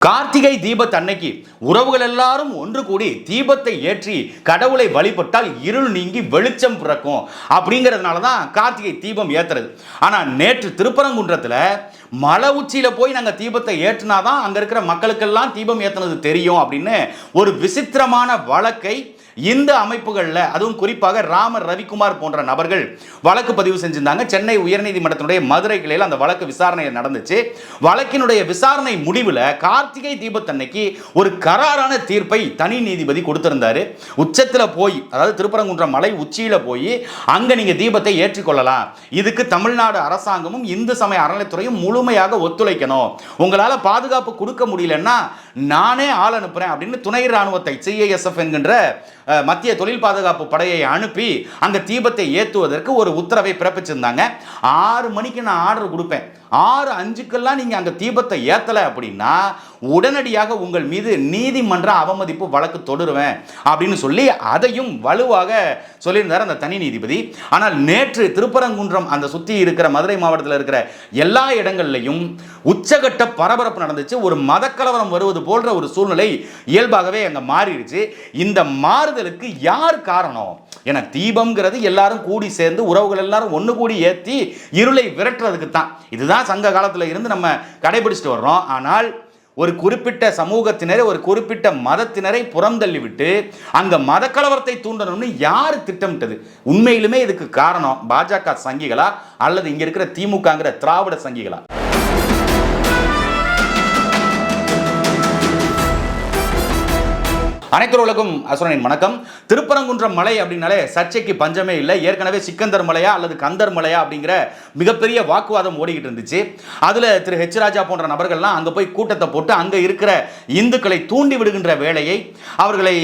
கார்த்திகை தீபத்தன்னைக்கு உறவுகள் எல்லாரும் ஒன்று கூடி தீபத்தை ஏற்றி கடவுளை வழிபட்டால் இருள் நீங்கி வெளிச்சம் பிறக்கும். அப்படிங்கிறதுனால தான் கார்த்திகை தீபம் ஏற்றுறது ஆனால் நேற்று திருப்பரங்குன்றத்தில் மலை உச்சியில் போய் நாங்கள் தீபத்தை ஏற்றினாதான் அங்கே இருக்கிற மக்களுக்கெல்லாம் தீபம் ஏற்றுனது தெரியும் அப்படின்னு ஒரு விசித்திரமான வழக்கை இந்த அமைப்புகளில் அதுவும் குறிப்பாக ராமர் ரவிக்குமார் போன்ற நபர்கள் வழக்கு பதிவு செஞ்சிருந்தாங்க. சென்னை உயர்நீதிமன்றத்தினுடைய மதுரை கிளையில் அந்த வழக்கு விசாரணை நடந்துச்சு. வழக்கினுடைய விசாரணை முடிவில் கார்த்திகை தீபத்தன்னைக்கு ஒரு கராரான தீர்ப்பை தனி நீதிபதி கொடுத்திருந்தாரு. உச்சத்தில் போய் அதாவது திருப்பரங்குன்றம் மலை உச்சியில் போய் அங்கே நீங்கள் தீபத்தை ஏற்றிக்கொள்ளலாம். இதுக்கு தமிழ்நாடு அரசாங்கமும் இந்து சமய அறநிலைத்துறையும் முழுமையாக ஒத்துழைக்கணும். உங்களால் பாதுகாப்பு கொடுக்க முடியலன்னா நானே ஆள் அனுப்புகிறேன் அப்படின்னு துணை ராணுவத்தை சிஐஎஸ்எஃப் என்கின்ற மத்திய தொழில் பாதுகாப்பு படையை அனுப்பி அங்கே தீபத்தை ஏற்றுவதற்கு ஒரு உத்தரவை பிறப்பிச்சிருந்தாங்க. ஆறு மணிக்கு நான் ஆர்டர் கொடுப்பேன். ஆறு அஞ்சுக்கெல்லாம் நீங்கள் அங்கே தீபத்தை ஏற்றலை அப்படின்னா உடனடியாக உங்கள் மீது நீதிமன்ற அவமதிப்பு வழக்கு தொடுருவேன் அப்படின்னு சொல்லி அதையும் வலுவாக சொல்லியிருந்தார் அந்த தனி நீதிபதி. ஆனால் நேற்று திருப்பரங்குன்றம் அந்த சுற்றி இருக்கிற மதுரை மாவட்டத்தில் இருக்கிற எல்லா இடங்கள்லையும் உச்சகட்ட பரபரப்பு நடந்துச்சு. ஒரு மதக்கலவரம் வருவது போன்ற ஒரு சூழ்நிலை இயல்பாகவே அங்கே மாறிடுச்சு. இந்த மாறுதலுக்கு யார் காரணம்? ஏன்னா தீபம்ங்கிறது எல்லாரும் கூடி சேர்ந்து உறவுகள் எல்லாரும் ஒன்று கூடி ஏற்றி இருளை விரட்டுறதுக்கு தான் இதுதான் சங்க காலத்தில் இருந்து நம்ம கடைபிடிச்சிட்டு வர்றோம். ஆனால் ஒரு குறிப்பிட்ட சமூகத்தினரை ஒரு குறிப்பிட்ட மதத்தினரை புறந்தள்ளி விட்டு அங்க மத கலவரத்தை தூண்டணும்னு யார் திட்டமிட்டது? உண்மையிலுமே இதுக்கு காரணம் பாஜக சங்கிகளா? அல்லது இங்க இருக்கிற திமுகங்கிற திராவிட சங்கிகளா? அனைத்து அசுரனின் வணக்கம். திருப்பரங்குன்றம் மலை அப்படின்னாலே சர்ச்சைக்கு பஞ்சமே இல்லை. ஏற்கனவே சிக்கந்தர் மலையா அல்லது கந்தர் மலையா அப்படிங்கிற மிகப்பெரிய வாக்குவாதம் ஓடிக்கிட்டு இருந்துச்சு. அதில் திரு ஹெச் ராஜா போன்ற நபர்கள்லாம் அங்கே போய் கூட்டத்தை போட்டு அங்கே இருக்கிற இந்துக்களை தூண்டி விடுகின்ற வேலையை அவர்களை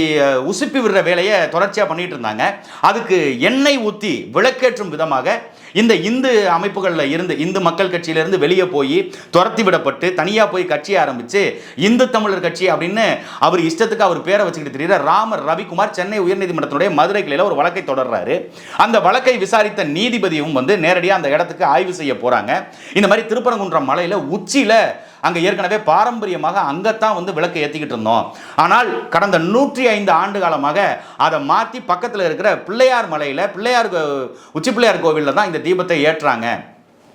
உசுப்பி விடுற வேலையை தொடர்ச்சியாக பண்ணிட்டு இருந்தாங்க. அதுக்கு எண்ணெய் ஊற்றி விளக்கேற்றும் விதமாக இந்த இந்து அமைப்புகளில் இருந்து இந்து மக்கள் கட்சியிலிருந்து வெளியே போய் துரத்தி விடப்பட்டு தனியாக போய் கட்சி ஆரம்பித்து இந்து தமிழர் கட்சி அப்படின்னு அவர் இஷ்டத்துக்கு அவர் பேரை வச்சுக்கிட்டு தெரியுற ராமர் ரவிக்குமார் சென்னை உயர்நீதிமன்றத்தினுடைய மதுரை கிளையில் ஒரு வழக்கை தொடர்றாரு. அந்த வழக்கை விசாரித்த நீதிபதியும் வந்து நேரடியாக அந்த இடத்துக்கு ஆய்வு செய்ய போகிறாங்க இந்த மாதிரி திருப்பரங்குன்றம் மலையில் உச்சியில் அங்கே ஏற்கனவே பாரம்பரியமாக அங்கத்தான் வந்து விளக்கை ஏற்றிக்கிட்டு இருந்தோம். ஆனால் கடந்த நூற்றி ஐந்து ஆண்டு காலமாக அதை மாற்றி பக்கத்தில் இருக்கிற பிள்ளையார் மலையில் பிள்ளையார் கோ- உச்சி பிள்ளையார் கோவிலில் தான் இந்த தீபத்தை ஏற்றுறாங்க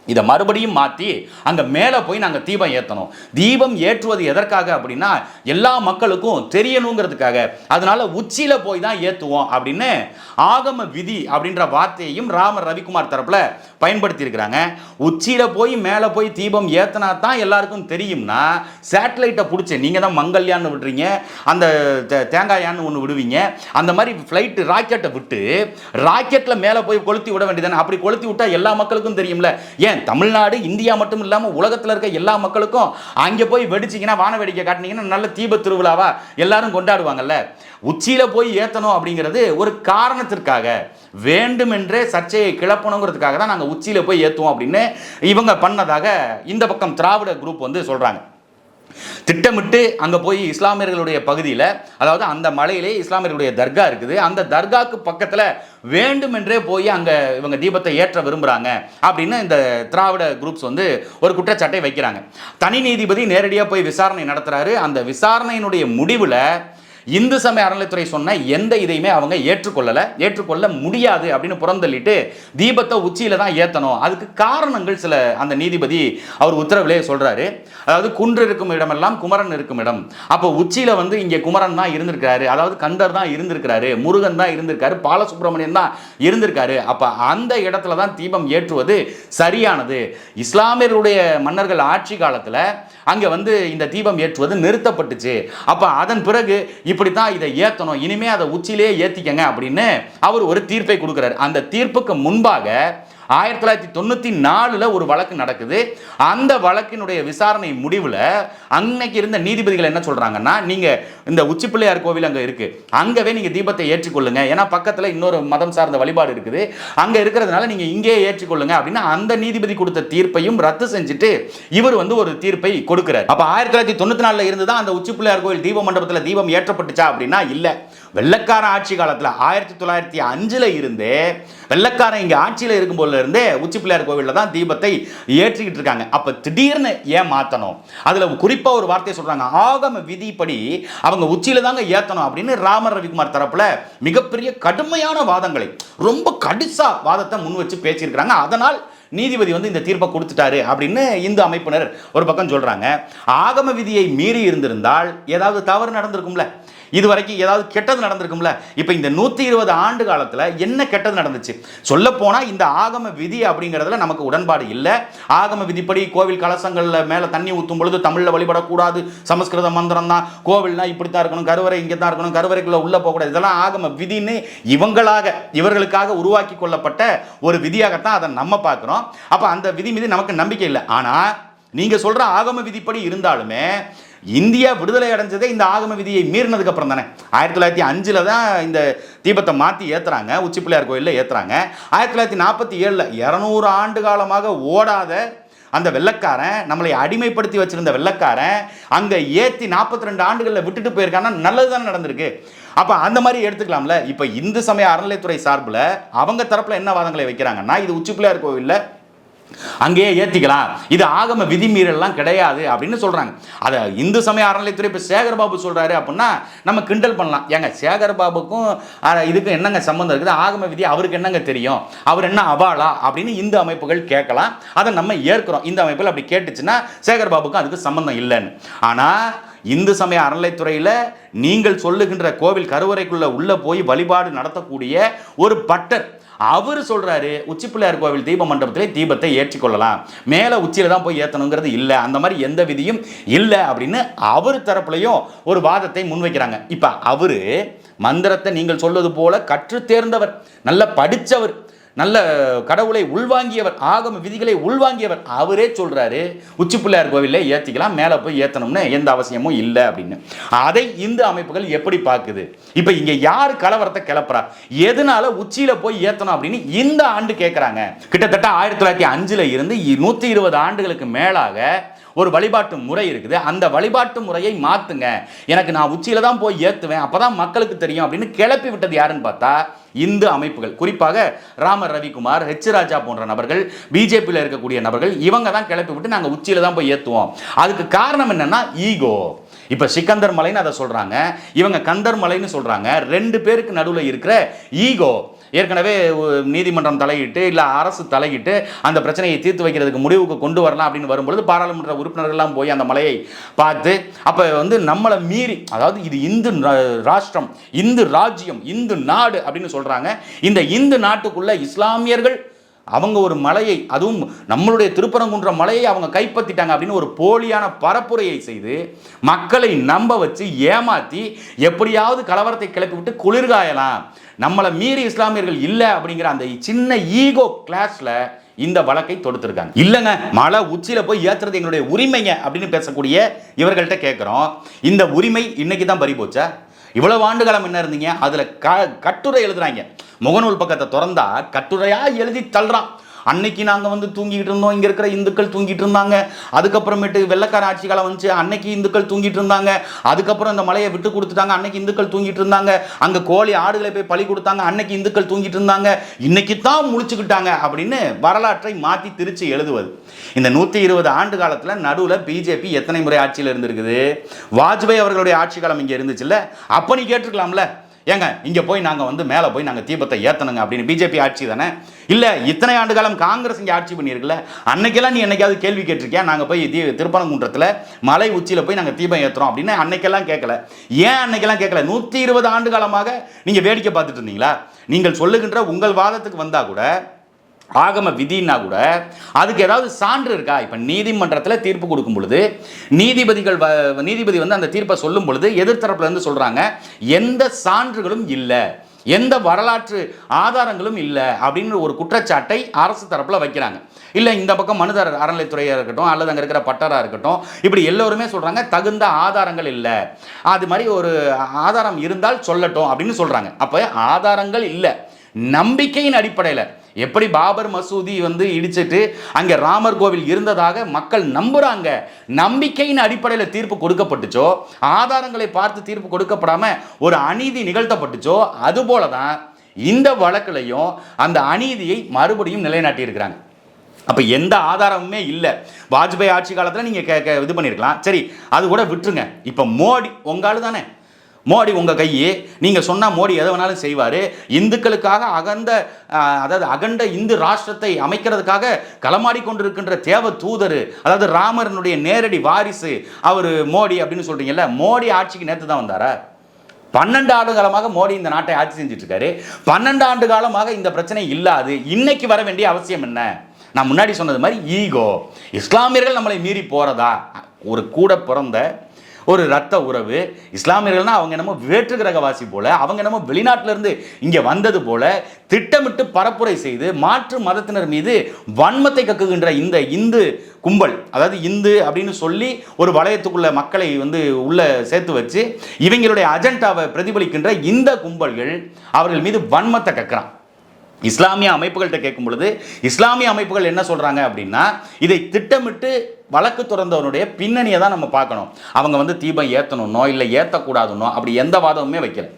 இதை மறுபடியும் மாற்றி அங்கே மேலே போய் நாங்கள் தீபம் ஏற்றணும் தீபம் ஏற்றுவது எதற்காக அப்படின்னா எல்லா மக்களுக்கும் தெரியணுங்கிறதுக்காக. அதனால உச்சியில் போய் தான் ஏற்றுவோம் அப்படின்னு ஆகம விதி அப்படின்ற வார்த்தையையும் ராமர் ரவிக்குமார் தரப்பில் பயன்படுத்தியிருக்கிறாங்க. உச்சியில் போய் மேலே போய் தீபம் ஏற்றினா தான் எல்லாருக்கும் தெரியும்னா சேட்டலைட்டை பிடிச்சி நீங்கள் தான் மங்கல்யான்னு விடுறீங்க அந்த தேங்காயான்னு ஒன்று விடுவீங்க அந்த மாதிரி ஃப்ளைட்டு ராக்கெட்டை விட்டு ராக்கெட்டில் மேலே போய் கொளுத்தி விட வேண்டியதானே அப்படி கொளுத்தி விட்டால் எல்லா மக்களுக்கும் தெரியும்ல. ஏன் தமிழ்நாடு இந்தியா மட்டும் இல்லாமல் உலகத்தில் இருக்க எல்லா மக்களுக்கும் அங்கே போய் வெடிச்சிங்கன்னா வான வேடிக்கை காட்டினீங்கன்னா நல்ல தீப திருவிழாவா எல்லாரும் கொண்டாடுவாங்கல்ல? உச்சியில் போய் ஏற்றணும் அப்படிங்கிறது ஒரு காரணத்திற்காக. வேண்டுமென்றே சர்ச்சையை கிளப்பணுங்கிறதுக்காக தான் நாங்கள் உச்சியில் போய் ஏற்றுவோம் அப்படின்னு இவங்க பண்ணதாக இந்த பக்கம் திராவிட குரூப் வந்து சொல்கிறாங்க திட்டமிட்டு அங்கே போய் இஸ்லாமியர்களுடைய பகுதியில் அதாவது அந்த மலையிலே இஸ்லாமியர்களுடைய தர்கா இருக்குது. அந்த தர்காக்கு பக்கத்தில் வேண்டுமென்றே போய் அங்கே இவங்க தீபத்தை ஏற்ற விரும்புகிறாங்க அப்படின்னு இந்த திராவிட குரூப்ஸ் வந்து ஒரு குற்றச்சாட்டை வைக்கிறாங்க. தனி நீதிபதி நேரடியாக போய் விசாரணை நடத்துகிறாரு அந்த விசாரணையினுடைய முடிவில் இந்து சமய அறநிலைத்துறை சொன்ன எந்த இதையுமே அவங்க ஏற்றுக்கொள்ளலை ஏற்றுக்கொள்ள முடியாது அப்படின்னு புறந்தள்ளிட்டு தீபத்தை உச்சியில தான் ஏற்றணும் அதுக்கு காரணங்கள் சில அந்த நீதிபதி அவர் உத்தரவிலே சொல்றாரு. அதாவது குன்று இருக்கும் இடமெல்லாம் குமரன் இருக்கும் இடம். அப்போ உச்சியில வந்து இங்கே குமரன் தான் இருந்திருக்காரு அதாவது கந்தர் தான் இருந்திருக்கிறாரு. முருகன் தான் இருந்திருக்காரு. பாலசுப்ரமணியன் தான் இருந்திருக்காரு. அப்போ அந்த இடத்துல தான் தீபம் ஏற்றுவது சரியானது. இஸ்லாமியருடைய மன்னர்கள் ஆட்சி காலத்தில் அங்கே வந்து இந்த தீபம் ஏற்றுவது நிறுத்தப்பட்டுச்சு. அப்போ அதன் பிறகு இப்படி தான் இதை ஏற்றணும் இனிமே அதை உச்சியிலேயே ஏற்றிக்கங்க அப்படின்னு அவர் ஒரு தீர்ப்பை கொடுக்குறாரு. அந்த தீர்ப்புக்கு முன்பாக ஆயிரத்தி தொள்ளாயிரத்தி தொண்ணூற்றி நாலில் ஒரு வழக்கு நடக்குது. அந்த வழக்கினுடைய விசாரணை முடிவில் அன்னைக்கு இருந்த நீதிபதிகள் என்ன சொல்கிறாங்கன்னா நீங்கள் இந்த உச்சி பிள்ளையார் கோவில் அங்கே இருக்குது அங்கவே நீங்கள் தீபத்தை ஏற்றுக்கொள்ளுங்க. ஏன்னா பக்கத்தில் இன்னொரு மதம் சார்ந்த வழிபாடு இருக்குது. அங்கே இருக்கிறதுனால நீங்கள் இங்கேயே ஏற்றுக்கொள்ளுங்க. அப்படின்னு அந்த நீதிபதி கொடுத்த தீர்ப்பையும் ரத்து செஞ்சுட்டு இவர் வந்து ஒரு தீர்ப்பை கொடுக்கிறார். அப்போ ஆயிரத்தி தொள்ளாயிரத்தி தொண்ணூற்றி நாலில் இருந்து தான் அந்த உச்சி பிள்ளையார் கோவில் தீப மண்டபத்தில் தீபம் ஏற்றப்பட்டுச்சா அப்படின்னா இல்லை. வெள்ளக்கார ஆட்சி காலத்தில் ஆயிரத்தி தொள்ளாயிரத்தி அஞ்சில் இருந்தே வெள்ளக்காரன் இங்கே ஆட்சியில் இருக்கும்போது இருந்தே உச்சி பிள்ளையார் கோவிலில் தான் தீபத்தை ஏற்றிக்கிட்டு இருக்காங்க. அப்போ திடீர்னு ஏன் மாற்றணும் அதில் குறிப்பாக ஒரு வார்த்தையை சொல்கிறாங்க ஆகம விதிப்படி அவங்க உச்சியில தாங்க ஏற்றணும் அப்படின்னு ராமர் ரவிக்குமார் தரப்புல மிகப்பெரிய கடுமையான வாதங்களை ரொம்ப கடிசா வாதத்தை முன் வச்சு பேசியிருக்கிறாங்க. அதனால் நீதிபதி வந்து இந்த தீர்ப்பை கொடுத்துட்டாரு அப்படின்னு இந்து அமைப்பினர் ஒரு பக்கம் சொல்றாங்க. ஆகம விதியை மீறி இருந்திருந்தால் ஏதாவது தவறு நடந்திருக்கும்ல. இது வரைக்கும் ஏதாவது கெட்டது நடந்திருக்கும்ல? இப்போ இந்த நூற்றி இருபது ஆண்டு காலத்தில் என்ன கெட்டது நடந்துச்சு? சொல்ல போனால் இந்த ஆகம விதி அப்படிங்கிறதுல நமக்கு உடன்பாடு இல்லை. ஆகம விதிப்படி கோவில் கலசங்களில் மேலே தண்ணி ஊற்றும் பொழுது தமிழில் வழிபடக்கூடாது. சமஸ்கிருத மந்திரம் தான். கோவில்னா இப்படி தான் இருக்கணும் கருவறை இங்கே தான் இருக்கணும் கருவறைக்குள்ளே உள்ளே போகக்கூடாது. இதெல்லாம் ஆகம விதின்னு இவங்களாக இவர்களுக்காக உருவாக்கி கொள்ளப்பட்ட ஒரு விதியாகத்தான் அதை நம்ம பார்க்குறோம். அப்போ அந்த விதி மீது நமக்கு நம்பிக்கை இல்லை. ஆனால் நீங்கள் சொல்கிற ஆகம விதிப்படி இருந்தாலுமே இந்தியா விடுதலை அடைஞ்சதே இந்த ஆகம விதியை மீறினதுக்கு அப்புறம் தானே. ஆயிரத்தி தொள்ளாயிரத்தி அஞ்சில் தான் இந்த தீபத்தை மாற்றி ஏற்றுறாங்க உச்சி பிள்ளையார் கோயிலில் ஏற்றுறாங்க ஆயிரத்தி தொள்ளாயிரத்தி நாற்பத்தி ஏழில் இரநூறு ஆண்டு காலமாக ஓடாத அந்த வெள்ளக்காரன் நம்மளை அடிமைப்படுத்தி வச்சிருந்த வெள்ளக்காரன் அங்கே ஏற்றி நாற்பத்தி ரெண்டு ஆண்டுகளில் விட்டுட்டு போயிருக்காங்கன்னா நல்லது தானே நடந்திருக்கு. அப்போ அந்த மாதிரி எடுத்துக்கலாம்ல. இப்போ இந்து சமய அறநிலைத்துறை சார்பில் அவங்க தரப்பில் என்ன வாதங்களை வைக்கிறாங்கன்னா இது உச்சி பிள்ளையார் கோவிலில் அங்கேயே ஏற்றிக்கலாம் இது ஆகம விதிமீறல்லாம் கிடையாது அப்படின்னு சொல்கிறாங்க அதை இந்து சமய அறநிலைத்துறை இப்போ சேகர்பாபு சொல்கிறாரு அப்படின்னா நம்ம கிண்டல் பண்ணலாம். ஏங்க சேகர்பாபுக்கும் இதுக்கும் என்னங்க சம்மந்தம் இருக்குது? ஆகம விதி அவருக்கு என்னங்க தெரியும்? அவர் என்ன அவாளா? அப்படின்னு இந்து அமைப்புகள் கேட்கலாம். அதை நம்ம ஏற்கிறோம். இந்த அமைப்புகள் அப்படி கேட்டுச்சுன்னா சேகர்பாபுக்கும் அதுக்கு சம்மந்தம் இல்லைன்னு. ஆனால் இந்து சமய அறநிலைத்துறையில் நீங்கள் சொல்லுகின்ற கோவில் கருவறைக்குள்ளே உள்ளே போய் வழிபாடு நடத்தக்கூடிய ஒரு பட்டர் அவர் சொல்கிறாரு உச்சி பிள்ளையார் கோவில் தீப மண்டபத்திலே தீபத்தை ஏற்றிக்கொள்ளலாம். மேலே உச்சியில தான் போய் ஏற்றணுங்கிறது இல்லை. அந்த மாதிரி எந்த விதியும் இல்லை அப்படின்னு அவர் தரப்புலையும் ஒரு வாதத்தை முன்வைக்கிறாங்க. இப்போ அவர் மந்திரத்தை நீங்கள் சொல்வது போல கற்று தேர்ந்தவர் நல்ல படித்தவர் நல்ல கடவுளை உள்வாங்கியவர் ஆகம விதிகளை உள்வாங்கியவர் அவரே சொல்கிறாரு உச்சி பிள்ளையார் கோவிலில் ஏற்றிக்கலாம் மேலே போய் ஏற்றணும்னு எந்த அவசியமும் இல்லை அப்படின்னு. அதை இந்து அமைப்புகள் எப்படி பார்க்குது? இப்போ இங்கே யார் கலவரத்தை கிளப்புறா? எதனால உச்சியில் போய் ஏற்றணும் அப்படின்னு இந்த ஆண்டு கேட்குறாங்க கிட்டத்தட்ட ஆயிரத்தி தொள்ளாயிரத்தி அஞ்சில் இருந்து நூற்றி இருபது ஆண்டுகளுக்கு மேலாக ஒரு வழிபாட்டு முறை இருக்குது. அந்த வழிபாட்டு முறையை மாத்துங்க. எனக்கு நான் உச்சியில தான் போய் ஏத்துவேன். அப்பதான் மக்களுக்கு தெரியும் அப்படின்னு கிளப்பி விட்டது யாருன்னு பார்த்தா இந்து அமைப்புகள். குறிப்பாக ராமர் ரவிக்குமார் ஹெச் ராஜா போன்ற நபர்கள் பிஜேபியில் இருக்கக்கூடிய நபர்கள் இவங்க தான் கிளப்பி விட்டு நாங்கள் உச்சியில் தான் போய் ஏற்றுவோம் அதுக்கு காரணம் என்னன்னா ஈகோ. இப்போ சிக்கந்தர் மலைன்னு அதை சொல்கிறாங்க இவங்க கந்தர் மலைன்னு சொல்கிறாங்க ரெண்டு பேருக்கு நடுவில் இருக்கிற ஈகோ. ஏற்கனவே நீதிமன்றம் தலையிட்டு இல்லை அரசு தலையிட்டு அந்த பிரச்சனையை தீர்த்து வைக்கிறதுக்கு முடிவுக்கு கொண்டு வரலாம் அப்படின்னு வரும்பொழுது பாராளுமன்ற உறுப்பினர்கள்லாம் போய் அந்த மலையை பார்த்து அப்போ வந்து நம்மளை மீறி அதாவது இது இந்து ராஷ்டிரம் இந்து ராஜ்யம் இந்து நாடு அப்படின்னு சொல்கிறாங்க இந்த இந்து நாட்டுக்குள்ள இஸ்லாமியர்கள் அவங்க ஒரு மலையை அதுவும் நம்மளுடைய திருப்பரங்குன்ற மலையை அவங்க கைப்பற்றிட்டாங்க அப்படின்னு ஒரு போலியான பரப்புரையை செய்து மக்களை நம்ப வச்சு ஏமாற்றி எப்படியாவது கலவரத்தை கிளப்பி விட்டு குளிர்காயலாம். நம்மளை மீறி இஸ்லாமியர்கள் இல்லை அப்படிங்கிற அந்த சின்ன ஈகோ கிளாஸில் இந்த வழக்கை தொடுத்திருக்காங்க. இல்லைங்க மலை உச்சியில் போய் ஏத்துறது எங்களுடைய உரிமைங்க அப்படின்னு பேசக்கூடிய இவர்கள்ட்ட கேட்குறோம் இந்த உரிமை இன்னைக்கு தான் பறி போச்சா இவ்வளவு ஆண்டுகாலம் என்ன இருந்தீங்க? அதில் க கட்டுரை எழுதுறாங்க. முகநூல் பக்கத்தை திறந்தா கட்டுரையாக எழுதி தள்ளுறான். அன்னைக்கு நாங்கள் வந்து தூங்கிட்டு இருந்தோம். இங்கே இருக்கிற இந்துக்கள் தூங்கிட்டு இருந்தாங்க. அதுக்கப்புறமேட்டு வெள்ளக்கார ஆட்சி காலம் வந்துச்சு. அன்னைக்கு இந்துக்கள் தூங்கிட்டு இருந்தாங்க. அதுக்கப்புறம் இந்த மலையை விட்டு கொடுத்துட்டாங்க. அன்னைக்கு இந்துக்கள் தூங்கிட்டு இருந்தாங்க. அங்கே கோழி ஆடுகளை போய் பழி கொடுத்தாங்க. அன்னைக்கு இந்துக்கள் தூங்கிட்டு இருந்தாங்க. இன்னைக்கு தான் முழிச்சுக்கிட்டாங்க அப்படின்னு வரலாற்றை மாற்றி திருச்சி எழுதுவது. இந்த நூற்றி இருபது ஆண்டு காலத்தில் நடுவில் பிஜேபி எத்தனை முறை ஆட்சியில் இருந்திருக்குது? வாஜ்பாய் அவர்களுடைய ஆட்சி காலம் இங்கே இருந்துச்சுல்ல? அப்போ நீ கேட்டிருக்கலாம்ல. ஏங்க இங்கே போய் நாங்கள் வந்து மேலே போய் நாங்கள் தீபத்தை ஏற்றணுங்க அப்படின்னு பிஜேபி ஆட்சி தானே? இல்லை இத்தனை ஆண்டு காலம் காங்கிரஸ் இங்கே ஆட்சி பண்ணியிருக்குல்ல அன்னைக்கெல்லாம் நீ என்னைக்காவது கேள்வி கேட்டிருக்கியா? நாங்கள் போய் தீ திருப்பரங்குன்றத்தில் மலை உச்சியில் போய் நாங்கள் தீபம் ஏற்றுறோம் அப்படின்னு அன்னைக்கெல்லாம் கேட்கல ஏன் அன்னைக்கெல்லாம் கேட்கல நூற்றி இருபது ஆண்டு காலமாக நீங்கள் வேடிக்கை பார்த்துட்டு இருந்தீங்களா? நீங்கள் சொல்லுகின்ற உங்கள் வாதத்துக்கு வந்தால் கூட ஆகம விதினா கூட அதுக்கு ஏதாவது சான்று இருக்கா? இப்போ நீதிமன்றத்தில் தீர்ப்பு கொடுக்கும் பொழுது நீதிபதிகள் வ- நீதிபதி வந்து அந்த தீர்ப்பை சொல்லும் பொழுது எதிர்த்தரப்புலேருந்து சொல்கிறாங்க எந்த சான்றுகளும் இல்லை எந்த வரலாற்று ஆதாரங்களும் இல்லை அப்படின்னு ஒரு குற்றச்சாட்டை அரசு தரப்பில் வைக்கிறாங்க. இல்லை இந்த பக்கம் மனுதாரர் அறநிலைத்துறையாக இருக்கட்டும் அல்லது அங்கே இருக்கிற பட்டராக இருக்கட்டும் இப்படி எல்லோருமே சொல்கிறாங்க தகுந்த ஆதாரங்கள் இல்லை அது மாதிரி ஒரு ஆதாரம் இருந்தால் சொல்லட்டும் அப்படின்னு சொல்கிறாங்க அப்போ ஆதாரங்கள் இல்லை நம்பிக்கையின் அடிப்படையில். எப்படி பாபர் மசூதி வந்து இடிச்சிட்டு அங்கே ராமர் கோவில் இருந்ததாக மக்கள் நம்புறாங்க. நம்பிக்கையின் அடிப்படையில் தீர்ப்பு கொடுக்கப்பட்டுச்சோ ஆதாரங்களை பார்த்து தீர்ப்பு கொடுக்கப்படாமல் ஒரு அநீதி நிகழ்த்தப்பட்டுச்சோ அதுபோல தான் இந்த வழக்கிலையும் அந்த அநீதியை மறுபடியும் நிலைநாட்டியிருக்கிறாங்க. அப்போ எந்த ஆதாரமுமே இல்லை. வாஜ்பாய் ஆட்சி காலத்தில் நீங்கள் கே இது பண்ணியிருக்கலாம் சரி அது கூட விட்டுருங்க. இப்போ மோடி உங்காலு தானே மோடி உங்கள் கையே. நீங்கள் சொன்னால் மோடி எதை வேணாலும் செய்வார். இந்துக்களுக்காக அகந்த அதாவது அகண்ட இந்து ராஷ்டிரத்தை அமைக்கிறதுக்காக களமாடி கொண்டிருக்கின்ற தேவ தூதர் அதாவது ராமரனுடைய நேரடி வாரிசு அவர் மோடி அப்படின்னு சொல்கிறீங்கல்ல மோடி ஆட்சிக்கு நேற்று தான் வந்தாரா? பன்னெண்டு ஆண்டு காலமாக மோடி இந்த நாட்டை ஆட்சி செஞ்சுட்டு இருக்காரு பன்னெண்டு ஆண்டு காலமாக இந்த பிரச்சனை இல்லாது. இன்னைக்கு வர வேண்டிய அவசியம் என்ன? நான் முன்னாடி சொன்னது மாதிரி ஈகோ. இஸ்லாமியர்கள் நம்மளை மீறி போகிறதா ஒரு கூட பிறந்த ஒரு ரத்த உறவு. இஸ்லாமியர்கள்னா அவங்க என்னமோ வேற்று கிரகவாசி போல அவங்க என்னமோ வெளிநாட்டிலிருந்து இங்கே வந்தது போல திட்டமிட்டு பரப்புரை செய்து மாற்று மதத்தினர் மீது வன்மத்தை கக்குகின்ற இந்த இந்து கும்பல் அதாவது இந்து அப்படின்னு சொல்லி ஒரு வளையத்துக்குள்ள மக்களை வந்து உள்ள சேர்த்து வச்சு இவங்களுடைய அஜெண்டாவை பிரதிபலிக்கின்ற இந்த கும்பல்கள் அவர்கள் மீது வன்மத்தை கக்குறான். இஸ்லாமிய அமைப்புகள்கிட்ட கேட்கும் பொழுது இஸ்லாமிய அமைப்புகள் என்ன சொல்கிறாங்க அப்படின்னா இதை திட்டமிட்டு வழக்கு துறந்தவனுடைய பின்னணியை தான் நம்ம பார்க்கணும். அவங்க வந்து தீபம் ஏற்றணும்னோ இல்லை ஏற்றக்கூடாதுன்னோ அப்படி எந்த வாதமுமே வைக்கல.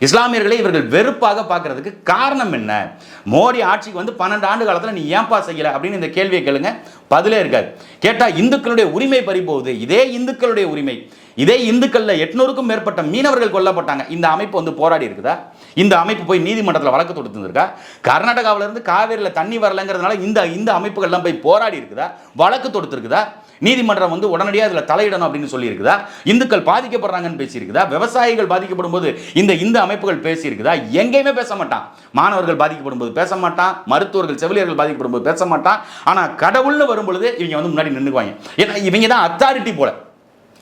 இஸ்லாமியர்களை இவர்கள் வெறுப்பாக பார்க்கறதுக்கு காரணம் என்ன? மோடி ஆட்சிக்கு வந்து பன்னெண்டு ஆண்டு காலத்தில் நீ ஏன்பா செய்யல? அப்படின்னு இந்த கேள்வியை கேளுங்க. பதிலே இருக்காது. கேட்டால் இந்துக்களுடைய உரிமை பறிபோகுது. இதே இந்துக்களுடைய உரிமை. இதே இந்துக்கள்ல எட்நூறுக்கும் மேற்பட்ட மீனவர்கள் கொல்லப்பட்டாங்க. இந்த அமைப்பு வந்து போராடி இருக்குதா? இந்த அமைப்பு போய் நீதிமன்றத்தில் வழக்கு தொடுத்துருக்கா கர்நாடகாவில இருந்து காவேரியில் தண்ணி வரலங்கிறதுனால இந்த இந்த அமைப்புகள்லாம் போய் போராடி இருக்குதா? வழக்கு தொடுத்துருக்குதா? நீதிமன்றம் வந்து உடனடியாக அதில் தலையிடணும் அப்படின்னு சொல்லியிருக்குதா? இந்துக்கள் பாதிக்கப்படுறாங்கன்னு பேசியிருக்குதா? விவசாயிகள் பாதிக்கப்படும் போது இந்த இந்து அமைப்புகள் பேசியிருக்குதா? எங்கேயுமே பேச மாட்டான். மாணவர்கள் பாதிக்கப்படும் போது பேச மாட்டான். மருத்துவர்கள் செவிலியர்கள் பாதிக்கப்படும் போது பேச மாட்டான். ஆனால் கடவுள்னு வரும்பொழுது இவங்க வந்து முன்னாடி நின்றுக்குவாங்க ஏன்னா இவங்க தான் அத்தாரிட்டி போல.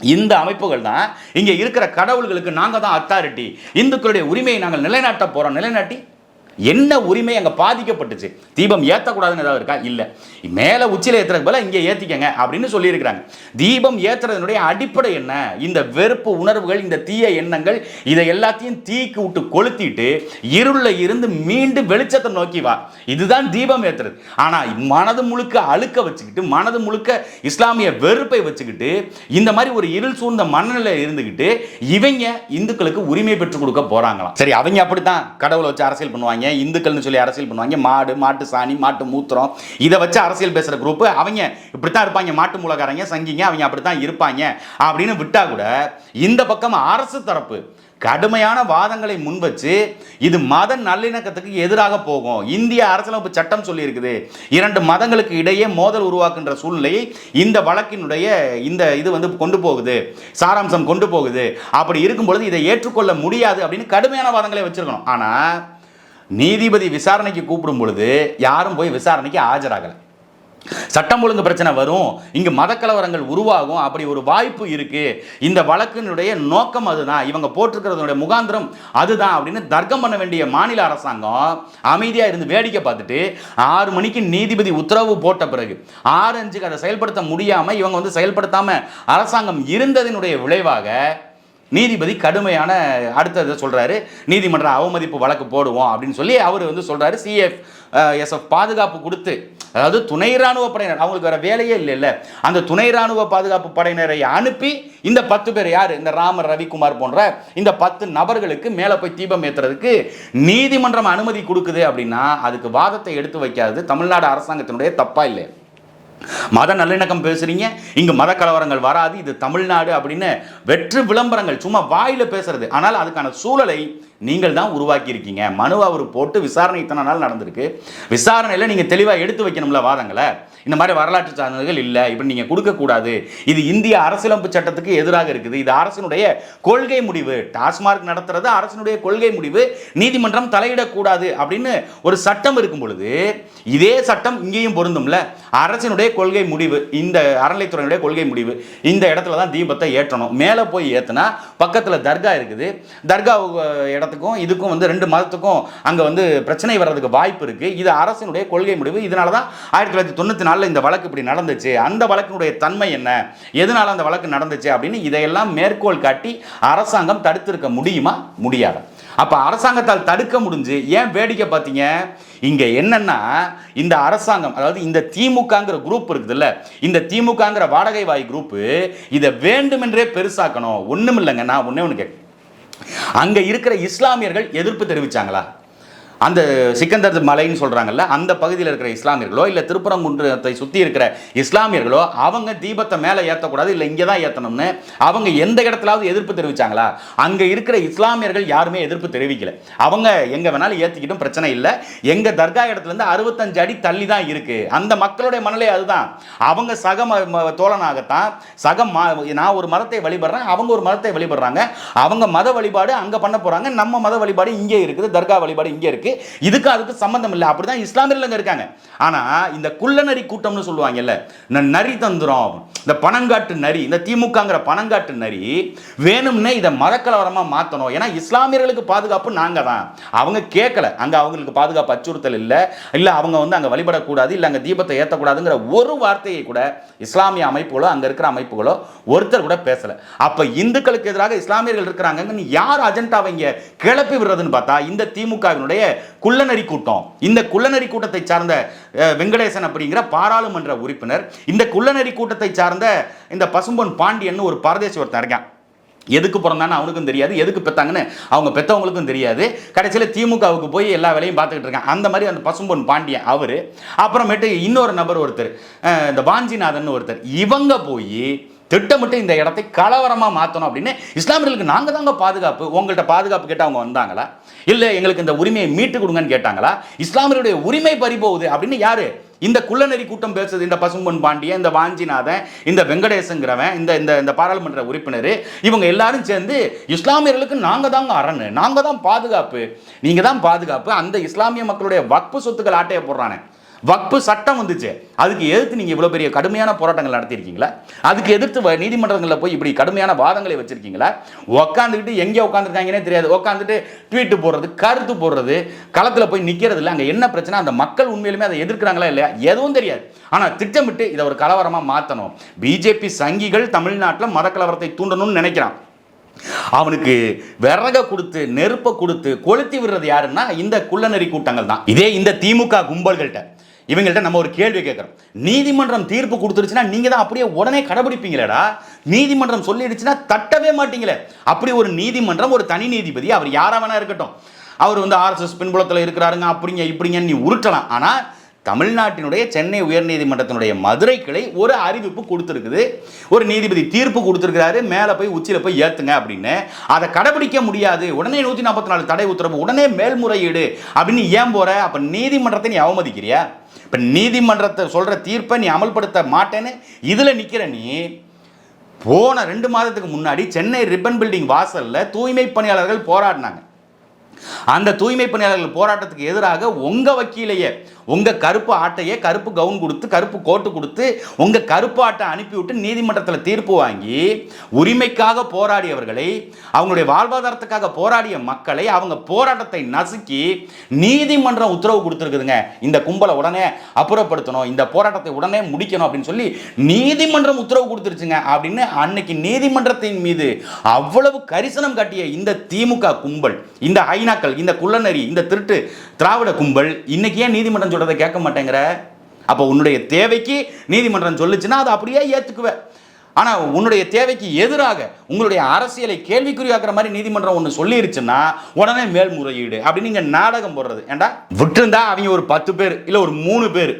இந்த அமைப்புகள் தான் இங்கே இருக்கிற கடவுள்களுக்கு நாங்கள் தான் அத்தாரிட்டி இந்துக்களுடைய உரிமையை நாங்கள் நிலைநாட்ட போகிறோம் நிலைநாட்டி என்ன உரிமை அங்கே பாதிக்கப்பட்டுச்சு? தீபம் ஏற்றக்கூடாதுன்னு ஏதாவது இருக்கா? இல்லை. மேலே உச்சியில் ஏற்றுறதுக்கு பதிலாக இங்கே ஏற்றிக்கங்க அப்படின்னு சொல்லியிருக்கிறாங்க. தீபம் ஏற்றுறதுனுடைய அடிப்படை என்ன? இந்த வெறுப்பு உணர்வுகள் இந்த தீய எண்ணங்கள் இதை எல்லாத்தையும் தீக்கு விட்டு கொளுத்திட்டு இருளில் இருந்து மீண்டும் வெளிச்சத்தை நோக்கி வா. இதுதான் தீபம் ஏற்றுறது ஆனால் மனது முழுக்க அழுக்க வச்சுக்கிட்டு மனது முழுக்க இஸ்லாமிய வெறுப்பை வச்சுக்கிட்டு இந்த மாதிரி ஒரு இருள் சூழ்ந்த மனநிலை இருந்துக்கிட்டு இவங்க இந்துக்களுக்கு உரிமை பெற்றுக் கொடுக்க போறாங்களாம். சரி அவங்க அப்படித்தான் கடவுளை வச்சு அரசியல் பண்ணுவாங்க. இந்துக்கள்னு சொல்லி அரசியல் பண்ணுவாங்க மாடு மாட்டு சாணி மாட்டு மூத்திரம். இதை வச்சு அரசியல் பேசுகிற குரூப் அவங்க இப்படித்தான் இருப்பாங்க மாட்டு மூலக்காரங்க சங்கிங்க அவங்க அப்படித்தான் இருப்பாங்க அப்படின்னு விட்டால் கூட இந்த பக்கம் அரசு தரப்பு கடுமையான வாதங்களை முன்வச்சு இது மத நல்லிணக்கத்துக்கு எதிராக போகும். இந்திய அரசியலமைப்பு சட்டம் சொல்லியிருக்குது. இரண்டு மதங்களுக்கு இடையே மோதல் உருவாக்குன்ற சூழ்நிலையை இந்த வழக்கினுடைய இந்த இது வந்து கொண்டு போகுது சாராம்சம் கொண்டு போகுது. அப்படி இருக்கும் பொழுது இதை ஏற்றுக்கொள்ள முடியாது அப்படின்னு கடுமையான வாதங்களை வச்சிருக்கணும். ஆனால் நீதிபதி விசாரணைக்கு கூப்பிடும் பொழுது யாரும் போய் விசாரணைக்கு ஆஜராகலை. சட்டம் ஒழுங்கு பிரச்சனை வரும் இங்கு மதக்கலவரங்கள் உருவாகும் அப்படி ஒரு வாய்ப்பு இருக்கு. இந்த வழக்கினுடைய நோக்கம் அதுதான். இவங்க போட்டிருக்கிறதுடைய முகாந்திரம் அதுதான் அப்படின்னு தர்க்கம் பண்ண வேண்டிய மாநில அரசாங்கம் அமைதியாக இருந்து வேடிக்கை பார்த்துட்டு ஆறு மணிக்கு நீதிபதி உத்தரவு போட்ட பிறகு ஆறு அஞ்சுக்கு அதை செயல்படுத்த முடியாமல் இவங்க வந்து செயல்படுத்தாமல் அரசாங்கம் இருந்ததினுடைய விளைவாக நீதிபதி கடுமையான அடுத்ததை சொல்கிறாரு நீதிமன்ற அவமதிப்பு வழக்கு போடுவோம் அப்படின்னு சொல்லி அவர் வந்து சொல்கிறாரு சிஎஃப் எஸ்எஃப் பாதுகாப்பு கொடுத்து அதாவது துணை ராணுவ படையினர் அவங்களுக்கு வேற வேலையே இல்லைல்ல அந்த துணை ராணுவ பாதுகாப்பு படையினரை அனுப்பி இந்த பத்து பேர் யார்? இந்த ராமர் ரவிக்குமார் போன்ற இந்த பத்து நபர்களுக்கு மேலே போய் தீபம் ஏற்றுறதுக்கு நீதிமன்றம் அனுமதி கொடுக்குது அப்படின்னா அதுக்கு வாதத்தை எடுத்து வைக்காதது தமிழ்நாடு அரசாங்கத்தினுடைய தப்பா இல்லை மத நல்லிணக்கம் பேசுறீங்க இங்க மத கலவரங்கள் வராது இது தமிழ்நாடு அப்படின்னு வெற்று விளம்பரங்கள் சும்மா வாயில பேசுறது. ஆனால் அதுக்கான சூழலை நீங்கள் தான் உருவாக்கியிருக்கீங்க. மனு அவர் போட்டு விசாரணை இத்தனை நாள் நடந்திருக்கு. விசாரணையில் நீங்கள் தெளிவாக எடுத்து வைக்கணும்ல வாதங்களை. இந்த மாதிரி வரலாற்று சான்றிதழ்கள் இல்லை. இப்படி நீங்கள் கொடுக்கக்கூடாது. இது இந்திய அரசியலமைப்பு சட்டத்துக்கு எதிராக இருக்குது. இது அரசினுடைய கொள்கை முடிவு. டாஸ்மார்க் நடத்துறது அரசினுடைய கொள்கை முடிவு. நீதிமன்றம் தலையிடக்கூடாது அப்படின்னு ஒரு சட்டம் இருக்கும் பொழுது இதே சட்டம் இங்கேயும் பொருந்தும்ல. அரசினுடைய கொள்கை முடிவு இந்த அறநிலைத்துறையினுடைய கொள்கை முடிவு இந்த இடத்துல தான் தீபத்தை ஏற்றணும். மேலே போய் ஏற்றினா பக்கத்தில் தர்கா இருக்குது. தர்கா இடம் இடத்துக்கும் இதுக்கும் வந்து ரெண்டு மதத்துக்கும் அங்கே வந்து பிரச்சனை வர்றதுக்கு வாய்ப்பு இருக்குது இது அரசினுடைய கொள்கை முடிவு. இதனால தான் ஆயிரத்தி தொள்ளாயிரத்தி தொண்ணூற்றி நாலில் இந்த வழக்கு இப்படி நடந்துச்சு. அந்த வழக்கினுடைய தன்மை என்ன? எதனால் அந்த வழக்கு நடந்துச்சு அப்படின்னு இதையெல்லாம் மேற்கோள் காட்டி அரசாங்கம் தடுத்திருக்க முடியுமா? முடியாது. அப்போ அரசாங்கத்தால் தடுக்க முடிஞ்சு ஏன் வேடிக்கை பார்த்தீங்க? இங்கே என்னன்னா இந்த அரசாங்கம் அதாவது இந்த திமுகங்கிற குரூப் இருக்குதுல்ல இந்த திமுகங்கிற வாடகை வாய் குரூப்பு இதை வேண்டுமென்றே பெருசாக்கணும். ஒன்றும் இல்லைங்க நான் ஒன்றே ஒன்று கேட்க அங்க இருக்கிற இஸ்லாமியர்கள் எதிர்ப்பு தெரிவிச்சாங்களா? அந்த சிக்கந்தர் மலைன்னு சொல்கிறாங்கல்ல அந்த பகுதியில் இருக்கிற இஸ்லாமியர்களோ இல்லை திருப்பரங்குன்றத்தை சுற்றி இருக்கிற இஸ்லாமியர்களோ அவங்க தீபத்தை மேலே ஏற்றக்கூடாது இல்லை இங்கே தான் ஏற்றணும்னு அவங்க எந்த இடத்துலாவது எதிர்ப்பு தெரிவிச்சாங்களா? அங்கே இருக்கிற இஸ்லாமியர்கள் யாருமே எதிர்ப்பு தெரிவிக்கல. அவங்க எங்கே வேணாலும் ஏற்றிக்கிட்டும் பிரச்சனை இல்லை. எங்கள் தர்கா இடத்துலேருந்து அறுபத்தஞ்சு அடி தள்ளி தான் இருக்குது அந்த மக்களுடைய மனநிலை அதுதான். அவங்க சக ம- தோழனாகத்தான் சக மா நான் ஒரு மதத்தை வழிபடுறேன் அவங்க ஒரு மதத்தை வழிபடுறாங்க. அவங்க மத வழிபாடு அங்கே பண்ண போகிறாங்க நம்ம மத வழிபாடு இங்கே இருக்குது தர்கா வழிபாடு இங்கே இருக்குது இதுக்கு அதுக்கு சம்மந்தம் இல்லை. அப்படி தான் இஸ்லாமியர்கள் அங்கே இருக்காங்க. ஆனால் இந்த குள்ளநரி கூட்டம்னு சொல்லுவாங்கல்ல இந்த நரி தந்திரம் இந்த பணங்காட்டு நரி இந்த திமுகங்கிற பணங்காட்டு நரி வேணும்னே இதை மதக்கலவரமாக மாற்றணும் ஏன்னா இஸ்லாமியர்களுக்கு பாதுகாப்பு நாங்கள் தான். அவங்க கேட்கல அங்கே அவங்களுக்கு பாதுகாப்பு அச்சுறுத்தல் இல்லை. இல்லை அவங்க வந்து அங்கே வழிபடக்கூடாது. இல்லை அங்கே தீபத்தை ஏற்றக்கூடாதுங்கிற ஒரு வார்த்தையை கூட இஸ்லாமிய அமைப்புகளோ அங்கே இருக்கிற அமைப்புகளோ ஒருத்தர் கூட பேசலை. அப்போ இந்துக்களுக்கு எதிராக இஸ்லாமியர்கள் இருக்கிறாங்கன்னு யார் அஜெண்டாவை இங்கே கிளப்பி விடுறதுன்னு பார்த்தா இந்த திமுகவினுடைய குள்ளநரி கூட்டம். இந்த குள்ளநரி கூட்டத்தை சார்ந்த வெங்கடேசன் அப்படிங்கிற பாராளுமன்ற உறுப்பினர் இந்த குள்ளநரி கூட்டத்தை சார்ந்த இந்த பசும்பொன் பாண்டியன் ஒரு பரதேசி ஒருத்தன் இருக்கான். எதுக்கு பிறந்தான்னு அவனுக்கும் தெரியாது எதுக்கு பெற்றாங்கன்னு அவங்க பெற்றவங்களுக்கும் தெரியாது. கடைசியில் திமுகவுக்கு போய் எல்லா வேலையும் பார்த்துக்கிட்டு இருக்கான். அந்த மாதிரி அந்த பசும்பொன் பாண்டியன் அவர். அப்புறமேட்டு இன்னொரு நபர் ஒருத்தர் இந்த வாஞ்சிநாதன் ஒருத்தர். இவங்க போய் திட்டமிட்டு இந்த இடத்தை கலவரமாக மாற்றணும் அப்படின்னு இஸ்லாமியர்களுக்கு நாங்கள் தாங்க பாதுகாப்பு. உங்கள்கிட்ட பாதுகாப்பு கேட்டு அவங்க வந்தாங்களா? இல்லை எங்களுக்கு இந்த உரிமையை மீட்டு கொடுங்கன்னு கேட்டாங்களா? இஸ்லாமியருடைய உரிமை பறிபோகுது அப்படின்னு யாரு? இந்த குள்ளநெறி கூட்டம் பேசுது இந்த பசும்பொன் பாண்டியன் இந்த வாஞ்சிநாதன் இந்த வெங்கடேசங்கிறவன் இந்த இந்த இந்த பாராளுமன்ற உறுப்பினர் இவங்க எல்லாரும் சேர்ந்து இஸ்லாமியர்களுக்கு நாங்கள் தாங்க அரண் நாங்கள் தான் பாதுகாப்பு. நீங்கள் தான் பாதுகாப்பு. அந்த இஸ்லாமிய மக்களுடைய வக்பு சொத்துக்கள் ஆட்டையை போடுறானே. வக்பு சட்டம் வந்துச்சு. அதுக்கு எதிர்த்து நீங்கள் இவ்வளோ பெரிய கடுமையான போராட்டங்கள் நடத்தியிருக்கீங்களா? அதுக்கு எதிர்த்து வ- நீதிமன்றங்களில் போய் இப்படி கடுமையான வாதங்களை வச்சிருக்கீங்களா? உக்காந்துக்கிட்டு எங்கே உட்காந்துருக்காங்கன்னே தெரியாது. உட்காந்துட்டு ட்வீட்டு போடுறது கருத்து போடுறது களத்தில் போய் நிற்கிறது இல்லை. அங்கே என்ன பிரச்சனை? அந்த மக்கள் உண்மையிலுமே அதை எதிர்க்கிறாங்களா இல்லையா? எதுவும் தெரியாது. ஆனால் திட்டமிட்டு இதை ஒரு கலவரமாக மாற்றணும் பிஜேபி சங்கிகள் தமிழ்நாட்டில் மதக்கலவரத்தை தூண்டணும்னு நினைக்கிறான். அவனுக்கு விறக கொடுத்து நெருப்பை கொடுத்து கொளுத்தி விடுறது யாருன்னா இந்த குள்ளநெறி கூட்டங்கள் தான். இதே இந்த திமுக கும்பல்கள்கிட்ட. இவங்கள்ட்ட நம்ம ஒரு கேள்வி கேட்குறோம் நீதிமன்றம் தீர்ப்பு கொடுத்துருச்சுன்னா நீங்கள் தான் அப்படியே உடனே கடைபிடிப்பீங்களேடா. நீதிமன்றம் சொல்லிடுச்சுன்னா தட்டவே மாட்டீங்களே. அப்படி ஒரு நீதிமன்றம் ஒரு தனி நீதிபதி அவர் யாராக வேணா இருக்கட்டும். அவர் வந்து ஆர்எஸ்எஸ் பின்புலத்தில் இருக்கிறாருங்க அப்படிங்க இப்படிங்க நீ உருட்டலாம். ஆனால் தமிழ்நாட்டினுடைய சென்னை உயர்நீதிமன்றத்தினுடைய மதுரை கிளை ஒரு அறிவிப்பு கொடுத்துருக்குது. ஒரு நீதிபதி தீர்ப்பு கொடுத்துருக்கிறாரு. மேலே போய் உச்சியில் போய் ஏற்றுங்க அப்படின்னு. அதை கடைபிடிக்க முடியாது. உடனே நூற்றி நாற்பத்தி நாலு தடை உத்தரவு. உடனே மேல்முறையீடு. அப்படின்னு ஏன் போகிற அப்போ நீதிமன்றத்தை நீ அவமதிக்கிறியா? இப்போ நீதிமன்றத்தை சொல்கிற தீர்ப்பை நீ அமல்படுத்த மாட்டேன்னு இதில் நிற்கிற நீ போன ரெண்டு மாதத்துக்கு முன்னாடி சென்னை ரிப்பன் பில்டிங் வாசலில் தூய்மை பணியாளர்கள் போராடினாங்க. அந்த தூய்மை பணியாளர்கள் போராட்டத்துக்கு எதிராக உங்க வக்கீலையே உங்கள் கருப்பு ஆட்டையே கருப்பு கவுன் கொடுத்து கருப்பு கோட்டு கொடுத்து உங்க கருப்பு ஆட்டை அனுப்பிவிட்டு நீதிமன்றத்தில் தீர்ப்பு வாங்கி உரிமைக்காக போராடியவர்களை அவங்களுடைய வாழ்வாதாரத்துக்காக போராடிய மக்களை அவங்க போராட்டத்தை நசுக்கி நீதிமன்றம் உத்தரவு கொடுத்துருக்குதுங்க. இந்த கும்பலை உடனே அப்புறப்படுத்தணும். இந்த போராட்டத்தை உடனே முடிக்கணும் அப்படின்னு சொல்லி நீதிமன்றம் உத்தரவு கொடுத்துருச்சுங்க. அப்படின்னு அன்னைக்கு நீதிமன்றத்தின் மீது அவ்வளவு கரிசனம் காட்டிய இந்த திமுக கும்பல் இந்த ஐநாக்கள் இந்த குள்ளநரி இந்த திருட்டு திராவிட கும்பல் இன்னைக்கு ஏன் நீதிமன்றம் சொல்றதை கேட்க மாட்டேங்கிற? அப்போ உன்னுடைய தேவைக்கு நீதிமன்றம் சொல்லுச்சுன்னா அதை அப்படியே ஏற்றுக்குவேன் ஆனால் உன்னுடைய தேவைக்கு எதிராக உங்களுடைய அரசியலை கேள்விக்குறியாக்குற மாதிரி நீதிமன்றம் ஒன்று சொல்லிருச்சுன்னா உடனே மேல்முறையீடு அப்படின்னு நீங்கள் நாடகம் போடுறது. ஏன்டா விட்டுருந்தா அவங்க ஒரு பத்து பேர் இல்லை ஒரு மூணு பேர்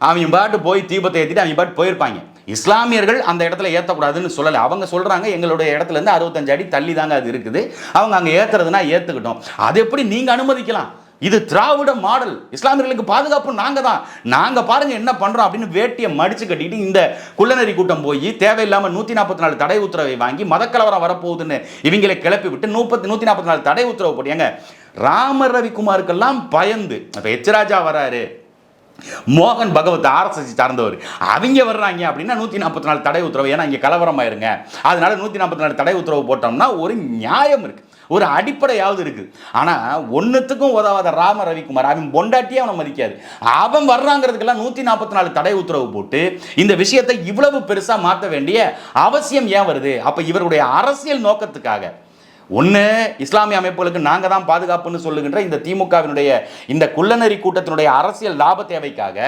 அவங்க பாட்டு போய் தீபத்தை ஏற்றிட்டு அவங்க பாட்டு போயிருப்பாங்க. இஸ்லாமியர்கள் அந்த இடத்துல ஏற்றக்கூடாதுன்னு சொல்லலை. அவங்க சொல்கிறாங்க எங்களுடைய இடத்துலேருந்து அறுபத்தஞ்சு அடி தள்ளி தாங்க அது இருக்குது. அவங்க அங்கே ஏற்றுறதுனா ஏற்றுக்கிட்டோம் அது எப்படி நீங்கள் அனுமதிக்கலாம்? இது திராவிட மாடல். இஸ்லாமியர்களுக்கு பாதுகாப்பு நாங்கள் தான். நாங்கள் பாருங்கள் என்ன பண்ணுறோம் அப்படின்னு வேட்டியை மடித்து கட்டிட்டு இந்த குள்ளநெறி கூட்டம் போய் தேவையில்லாமல் நூற்றி நாற்பத்தி நாலு தடை உத்தரவை வாங்கி மதக்கலவரம் வரப்போகுதுன்னு இவங்களை கிளப்பி விட்டு நூற்பத்தி நூற்றி நாற்பத்தி நாலு தடை உத்தரவு போட்டியாங்க ராம ரவிக்குமாருக்கெல்லாம் பயந்து இப்போ எச்ராஜா வராரு மோகன் பகவத் ஆர்எஸ்எஸ் சார்ந்தவர். அவங்க வர்றாங்க அப்படின்னா நூற்றி நாற்பத்தி நாலு தடை உத்தரவு. ஏன்னா இங்கே கலவரம் ஆயிருங்க அதனால நூற்றி நாற்பத்தி நாலு தடை உத்தரவு போட்டோம்னா ஒரு நியாயம் இருக்குது ஒரு அடிப்படையாவது இருக்குது ஆனால் ஒன்றுத்துக்கும் உதவாத ராம ரவிக்குமார் அவன் பொண்டாட்டியே அவனை மதிக்காது. அவன் வர்றாங்கிறதுக்கெல்லாம் நூற்றி நாற்பத்தி நாலு தடை உத்தரவு போட்டு இந்த விஷயத்தை இவ்வளவு பெருசாக மாற்ற வேண்டிய அவசியம் ஏன் வருது? அப்போ இவருடைய அரசியல் நோக்கத்துக்காக ஒன்று இஸ்லாமிய அமைப்புகளுக்கு நாங்கள் தான் பாதுகாப்புன்னு சொல்லுகின்ற இந்த திமுகவினுடைய இந்த குள்ளநெறி கூட்டத்தினுடைய அரசியல் லாப தேவைக்காக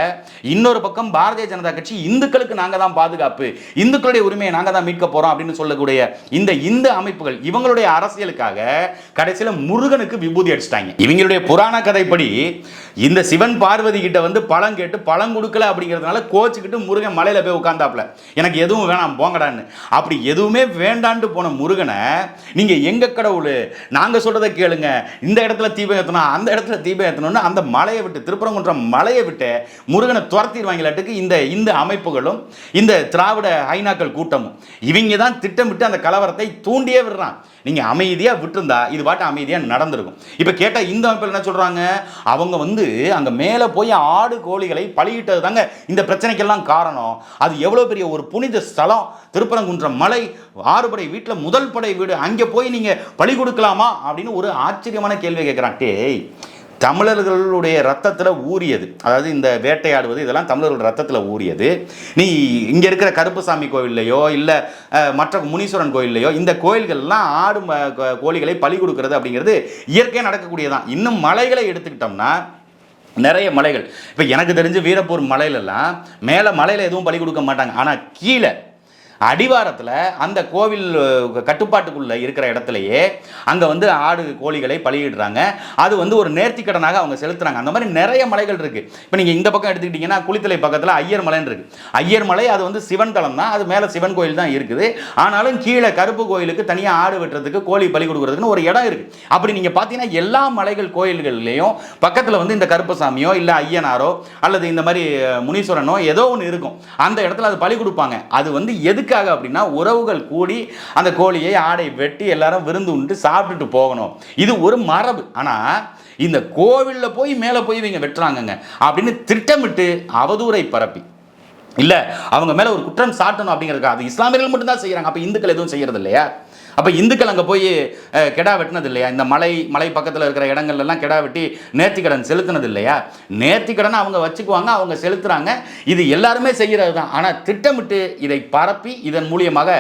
இன்னொரு பக்கம் பாரதிய ஜனதா கட்சி இந்துக்களுக்கு நாங்கள் தான் பாதுகாப்பு இந்துக்களுடைய உரிமையை நாங்கள் தான் மீட்க போகிறோம் அப்படின்னு சொல்லக்கூடிய இந்த இந்து அமைப்புகள் இவங்களுடைய அரசியலுக்காக கடைசியில் முருகனுக்கு விபூதி அடிச்சிட்டாங்க. இவங்களுடைய புராண கதைப்படி இந்த சிவன் பார்வதி கிட்ட வந்து பழம் கேட்டு பழம் கொடுக்கல அப்படிங்கிறதுனால கோச்சிக்கிட்டு முருகன் மலையில போய் உட்காந்தாப்புல எனக்கு எதுவும் வேணாம் போங்கடான்னு. அப்படி எதுவுமே வேண்டான்ட்டு போன முருகனை நீங்க எங்க கடவுள் நாங்க சொல்றதை கேளுங்க. இந்த இடத்துல தீபம் ஏற்றணும் அந்த இடத்துல தீபம் ஏற்றணும்னு அந்த மலையை விட்டு திருப்பரங்குன்றம் மலையை விட்டு முருகனை துரத்திடுவாங்களாட்டுக்கு இந்த இந்த அமைப்புகளும் இந்த திராவிட ஐநாக்கள் கூட்டமும். இவங்க தான் திட்டமிட்டு அந்த கலவரத்தை தூண்டியே விடுறான். நீங்கள் அமைதியாக விட்டுருந்தா இது பாட்டு அமைதியாக நடந்திருக்கும். இப்போ கேட்டால் இந்த அமைப்பில் என்ன சொல்கிறாங்க அவங்க வந்து அங்கே மேலே போய் ஆடு கோழிகளை பழகிட்டது தாங்க இந்த பிரச்சனைக்கெல்லாம் காரணம். அது எவ்வளோ பெரிய ஒரு புனித ஸ்தலம். திருப்பரங்குன்றம் மலை ஆறுபடை வீட்டில் முதல் படை வீடு. அங்கே போய் நீங்கள் பழி கொடுக்கலாமா? அப்படின்னு ஒரு ஆச்சரியமான கேள்வி கேட்குறான் டேய் தமிழர்களுடைய ரத்தத்தில் ஊறியது. அதாவது இந்த வேட்டையாடுவது இதெல்லாம் தமிழர்களுடைய ரத்தத்தில் ஊறியது. நீ இங்கே இருக்கிற கருப்புசாமி கோவில்லையோ இல்லை மற்ற முனீஸ்வரன் கோயில்லையோ இந்த கோயில்கள்லாம் ஆடு ம- கோ- கோழிகளை பலி கொடுக்கறது அப்படிங்கிறது இயற்கையாக நடக்கக்கூடியதான் இன்னும் மலைகளை எடுத்துக்கிட்டோம்னா நிறைய மலைகள். இப்போ எனக்கு தெரிஞ்சு வீரப்பூர் மலையிலலாம் மேலே மலையில் எதுவும் பலி கொடுக்க மாட்டாங்க. ஆனால் கீழே அடிவாரத்தில் அந்த கோவில் கட்டுப்பாட்டுக்குள்ளே இருக்கிற இடத்துலையே அங்கே வந்து ஆடு கோழிகளை பலியிடுறாங்க. அது வந்து ஒரு நேர்த்திக்கடனாக அவங்க செலுத்துகிறாங்க அந்த மாதிரி நிறைய மலைகள் இருக்குது இப்போ நீங்கள் இந்த பக்கம் எடுத்துக்கிட்டிங்கன்னா குளித்தலை பக்கத்தில் ஐயர் மலைன்னு இருக்குது ஐயர் மலை அது வந்து சிவன் தலம் தான். அது மேலே சிவன் கோயில் தான் இருக்குது. ஆனாலும் கீழே கருப்பு கோயிலுக்கு தனியாக ஆடு வெட்டுறதுக்கு கோழி பலி கொடுக்குறதுக்குன்னு ஒரு இடம் இருக்குது அப்படி நீங்கள் பார்த்தீங்கன்னா எல்லா மலைகள் கோயில்கள்லேயும் பக்கத்தில் வந்து இந்த கருப்பசாமியோ இல்லை ஐயனாரோ அல்லது இந்த மாதிரி முனீஸ்வரனோ ஏதோ ஒன்று இருக்கும். அந்த இடத்துல அது பலி கொடுப்பாங்க. அது வந்து எதுக்காக அப்படின்னா உறவுகள் கூடி அந்த கோழியை ஆடை வெட்டி எல்லாரும் விருந்து உண்டு சாப்பிட்டுட்டு போகணும். இது ஒரு மரபு. ஆனால் இந்த கோவிலில் போய் மேலே போய் இவங்க வெட்டுறாங்கங்க அப்படின்னு திட்டமிட்டு அவதூறை பரப்பி. இல்லை அவங்க மேலே ஒரு குற்றம் சாட்டணும் அப்படிங்கிறதுக்கு அது இஸ்லாமியர்கள் மட்டும்தான் செய்கிறாங்க அப்போ இந்துக்கள் எதுவும் செய்கிறது இல்லையா அப்போ இந்துக்கள் அங்கே போய் கெடா வெட்டினது இல்லையா இந்த மலை மலை பக்கத்தில் இருக்கிற இடங்கள்லாம் கெடா வெட்டி நேர்த்திக்கடன் செலுத்தினது இல்லையா நேர்த்திக்கடனை அவங்க வச்சுக்குவாங்க அவங்க செலுத்துகிறாங்க இது எல்லாருமே செய்கிறது தான் ஆனால் திட்டமிட்டு இதை பரப்பி இதன் மூலியமாக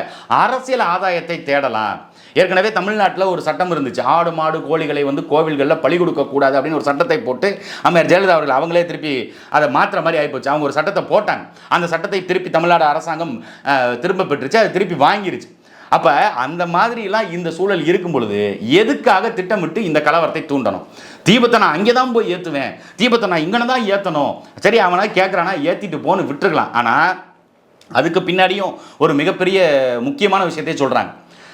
அரசியல் ஆதாயத்தை தேடலாம். ஏற்கனவே தமிழ்நாட்டில் ஒரு சட்டம் இருந்துச்சு. ஆடு மாடு கோழிகளை வந்து கோவில்களில் பழி கொடுக்கக்கூடாது அப்படின்னு ஒரு சட்டத்தை போட்டு அம்மையார் ஜெயலலிதா அவர்கள் அவங்களே திருப்பி அதை மாற்றுற மாதிரி ஆகிப்போச்சு அவங்க ஒரு சட்டத்தை போட்டாங்க. அந்த சட்டத்தை திருப்பி தமிழ்நாடு அரசாங்கம் திரும்ப பெற்றுச்சு. அது திருப்பி வாங்கிருச்சு. அப்போ அந்த மாதிரிலாம் இந்த சூழல் இருக்கும் பொழுது எதுக்காக திட்டமிட்டு இந்த கலவரத்தை தூண்டணும்? தீபத்தை நான் அங்கே தான் போய் ஏற்றுவேன் தீபத்தை நான் இங்கே தான் ஏற்றணும் சரி அவனா கேட்குறானா ஏற்றிட்டு போன்னு விட்டுருக்கலாம். ஆனால் அதுக்கு பின்னாடியும் ஒரு மிகப்பெரிய முக்கியமான விஷயத்தை சொல்கிறாங்க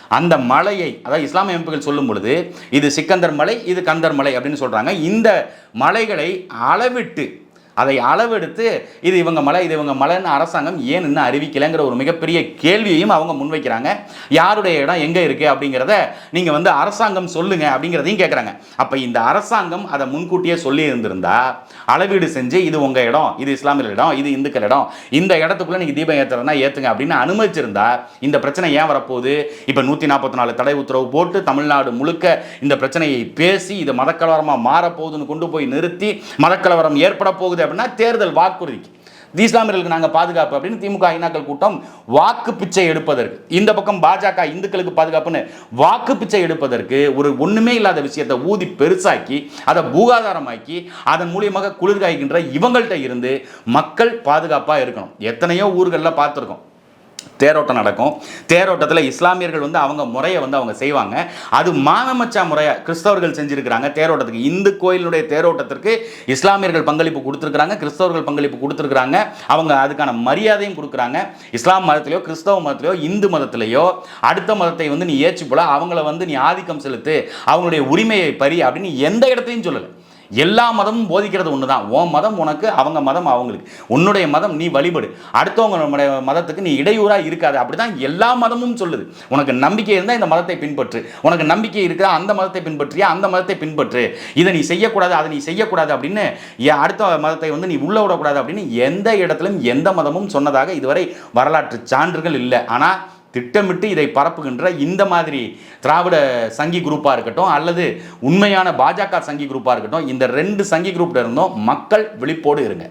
அந்த மலையை அதாவது இஸ்லாமிய அமைப்புகள் சொல்லும் பொழுது இது சிக்கந்தர் மலை இது கந்தர் மலை அப்படின்னு சொல்கிறாங்க இந்த மலைகளை அளவிட்டு அதை அளவெடுத்து இது இவங்க மலை இது இவங்க மலைன்னு அரசாங்கம் ஏன் இன்னும் அறிவிக்கலைங்கிற ஒரு மிகப்பெரிய கேள்வியையும் அவங்க முன்வைக்கிறாங்க. யாருடைய இடம் எங்கே இருக்குது அப்படிங்கிறத நீங்கள் வந்து அரசாங்கம் சொல்லுங்க அப்படிங்கிறதையும் கேட்குறாங்க அப்போ இந்த அரசாங்கம் அதை முன்கூட்டியே சொல்லி இருந்திருந்தா அளவீடு செஞ்சு இது உங்கள் இடம் இது இஸ்லாமியர் இடம் இது இந்துக்கள் இடம் இந்த இடத்துக்குள்ளே நீங்கள் தீபம் ஏற்றுறதுனா ஏற்றுங்க அப்படின்னு அனுமதிச்சிருந்தா இந்த பிரச்சனை ஏன் வரப்போகுது? இப்போ நூற்றி நாற்பத்தி நாலு தடை உத்தரவு போட்டு தமிழ்நாடு முழுக்க இந்த பிரச்சனையை பேசி இது மதக்கலவரமாக மாறப்போகுதுன்னு கொண்டு போய் நிறுத்தி மதக்கலவரம் ஏற்பட போகுது அப்படின்னா தேர்தல் வாக்குறுதிக்கு. தி இஸ்லாமியர்களுக்கு நாங்கள் பாதுகாப்பு அப்படின்னு திமுக ஐநாக்கள் கூட்டம் வாக்கு பிச்சை எடுப்பதற்கு. இந்த பக்கம் பாஜக இந்துக்களுக்கு பாதுகாப்புன்னு வாக்கு பிச்சை எடுப்பதற்கு ஒரு ஒன்றுமே இல்லாத விஷயத்தை ஊதி பெருசாக்கி அதை பூகாதாரமாக்கி அதன் மூலியமாக குளிர்காய்கின்ற இவங்கள்ட்ட இருந்து மக்கள் பாதுகாப்பாக இருக்கணும். எத்தனையோ ஊர்களில் பார்த்துருக்கோம். தேரோட்டம் நடக்கும். தேரோட்டத்தில் இஸ்லாமியர்கள் வந்து அவங்க முறையை வந்து அவங்க செய்வாங்க. அது மானமச்சா முறையாக கிறிஸ்தவர்கள் செஞ்சுருக்கிறாங்க. தேரோட்டத்துக்கு இந்து கோயிலுடைய தேரோட்டத்திற்கு இஸ்லாமியர்கள் பங்களிப்பு கொடுத்துருக்குறாங்க. கிறிஸ்தவர்கள் பங்களிப்பு கொடுத்துருக்குறாங்க. அவங்க அதுக்கான மரியாதையும் கொடுக்குறாங்க. இஸ்லாம் மதத்திலையோ கிறிஸ்தவ மதத்திலையோ இந்து மதத்திலையோ அடுத்த மதத்தை வந்து நீ ஏற்றி போல அவங்கள வந்து நீ ஆதிக்கம் செலுத்து அவங்களுடைய உரிமையை பறி அப்படின்னு எந்த இடத்தையும் சொல்லலை. எல்லா மதமும் போதிக்கிறது ஒன்று தான் உன் மதம் உனக்கு அவங்க மதம் அவங்களுக்கு. உன்னுடைய மதம் நீ வழிபடு. அடுத்தவங்க மதத்துக்கு நீ இடையூறாக இருக்காது. அப்படி தான் எல்லா மதமும் சொல்லுது. உனக்கு நம்பிக்கை இருந்தால் இந்த மதத்தை பின்பற்று. உனக்கு நம்பிக்கை இருக்குதா அந்த மதத்தை பின்பற்றியா அந்த மதத்தை பின்பற்று. இதை நீ செய்யக்கூடாது அதை நீ செய்யக்கூடாது அப்படின்னு ஏன் அடுத்த மதத்தை வந்து நீ உள்ள விடக்கூடாது அப்படின்னு எந்த இடத்துலையும் எந்த மதமும் சொன்னதாக இதுவரை வரலாற்று சான்றுகள் இல்லை. ஆனால் திட்டமிட்டு இதை பரப்புகின்ற இந்த மாதிரி திராவிட சங்கி குரூப்பாக இருக்கட்டும் அல்லது உண்மையான பாஜக சங்கி குரூப்பாக இருக்கட்டும் இந்த ரெண்டு சங்கி குரூப்பில் இருந்தும் மக்கள் விழிப்போடு இருங்க.